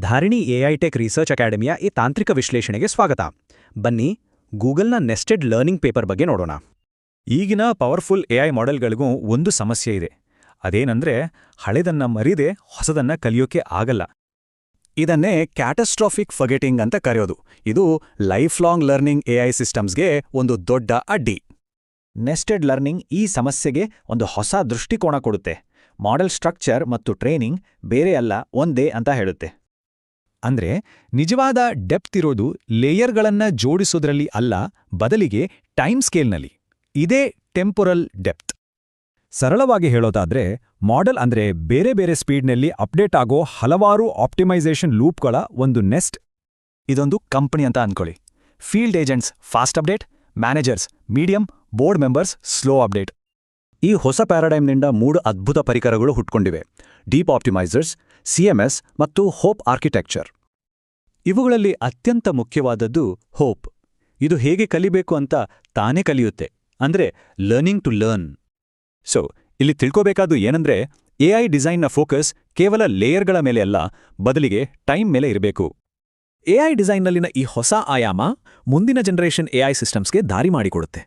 Dharini I tech research ಅಕಾಡೆಮಿಯ ಈ ತಾಂತ್ರಿಕ ವಿಶ್ಲೇಷಣೆಗೆ ಸ್ವಾಗತ. ಬನ್ನಿ, ಗೂಗಲ್ನ ನೆಸ್ಟೆಡ್ ಲರ್ನಿಂಗ್ ಪೇಪರ್ ಬಗ್ಗೆ ನೋಡೋಣ. ಈಗಿನ ಪವರ್ಫುಲ್ ಎಐ ಮಾಡೆಲ್ಗಳಿಗೂ ಒಂದು ಸಮಸ್ಯೆ ಇದೆ. ಅದೇನಂದ್ರೆ, ಹಳೆದನ್ನ ಮರಿದೆ ಹೊಸದನ್ನ ಕಲಿಯೋಕೆ ಆಗಲ್ಲ. ಇದನ್ನೇ ಕ್ಯಾಟಸ್ಟ್ರಾಫಿಕ್ ಫಗೆಟಿಂಗ್ ಅಂತ ಕರೆಯೋದು. ಇದು ಲೈಫ್ ಲಾಂಗ್ ಲರ್ನಿಂಗ್ ಎಐ ಸಿಸ್ಟಮ್ಸ್ಗೆ ಒಂದು ದೊಡ್ಡ ಅಡ್ಡಿ. ನೆಸ್ಟೆಡ್ ಲರ್ನಿಂಗ್ ಈ ಸಮಸ್ಯೆಗೆ ಒಂದು ಹೊಸ ದೃಷ್ಟಿಕೋನ ಕೊಡುತ್ತೆ. ಮಾಡೆಲ್ ಸ್ಟ್ರಕ್ಚರ್ ಮತ್ತು ಟ್ರೈನಿಂಗ್ ಬೇರೆ ಅಲ್ಲ, ಒಂದೇ ಅಂತ ಹೇಳುತ್ತೆ. ಅಂದ್ರೆ ನಿಜವಾದ ಡೆಪ್ತ್ ಇರೋದು ಲೇಯರ್ಗಳನ್ನ ಜೋಡಿಸೋದ್ರಲ್ಲಿ ಅಲ್ಲ, ಬದಲಿಗೆ ಟೈಮ್ ಸ್ಕೇಲ್ನಲ್ಲಿ ಇದೇ ಟೆಂಪೊರಲ್ ಡೆಪ್ತ್ ಸರಳವಾಗಿ ಹೇಳೋದಾದ್ರೆ ಮಾಡೆಲ್ ಅಂದ್ರೆ ಬೇರೆ ಬೇರೆ ಸ್ಪೀಡ್ನಲ್ಲಿ ಅಪ್ಡೇಟ್ ಆಗೋ ಹಲವಾರು ಆಪ್ಟಿಮೈಸೇಷನ್ ಲೂಪ್ಗಳ ಒಂದು ನೆಸ್ಟ್ ಇದೊಂದು ಕಂಪನಿ ಅಂತ ಅನ್ಕೊಳ್ಳಿ. Field agents fast update managers medium board members slow update ಈ ಹೊಸ ಪ್ಯಾರಾಡೈಮ್ನಿಂದ ಮೂರು ಅದ್ಭುತ ಪರಿಕರಗಳು ಹುಟ್ಕೊಂಡಿವೆ. ಡೀಪ್ ಆಪ್ಟಿಮೈಸರ್ಸ್ ಸಿಎಂಎಸ್ ಮತ್ತು ಹೋಪ್ ಆರ್ಕಿಟೆಕ್ಚರ್ ಇವುಗಳಲ್ಲಿ ಅತ್ಯಂತ ಮುಖ್ಯವಾದದ್ದು ಹೋಪ್ ಇದು ಹೇಗೆ ಕಲಿಬೇಕು ಅಂತ ತಾನೇ ಕಲಿಯುತ್ತೆ. ಅಂದ್ರೆ ಲರ್ನಿಂಗ್ ಟು ಲರ್ನ್ ಸೊ ಇಲ್ಲಿ ತಿಳ್ಕೋಬೇಕಾದ್ದು ಏನಂದ್ರೆ ಎಐ ಡಿಸೈನ್ನ ಫೋಕಸ್ ಕೇವಲ ಲೇಯರ್ಗಳ ಮೇಲೆ ಅಲ್ಲ, ಬದಲಿಗೆ ಟೈಮ್ ಮೇಲೆ ಇರಬೇಕು. ಎಐ ಡಿಸೈನ್ನಲ್ಲಿನ ಈ ಹೊಸ ಆಯಾಮ ಮುಂದಿನ ಜನರೇಷನ್ ಎಐ ಸಿಸ್ಟಮ್ಸ್ಗೆ ದಾರಿ ಮಾಡಿಕೊಡುತ್ತೆ.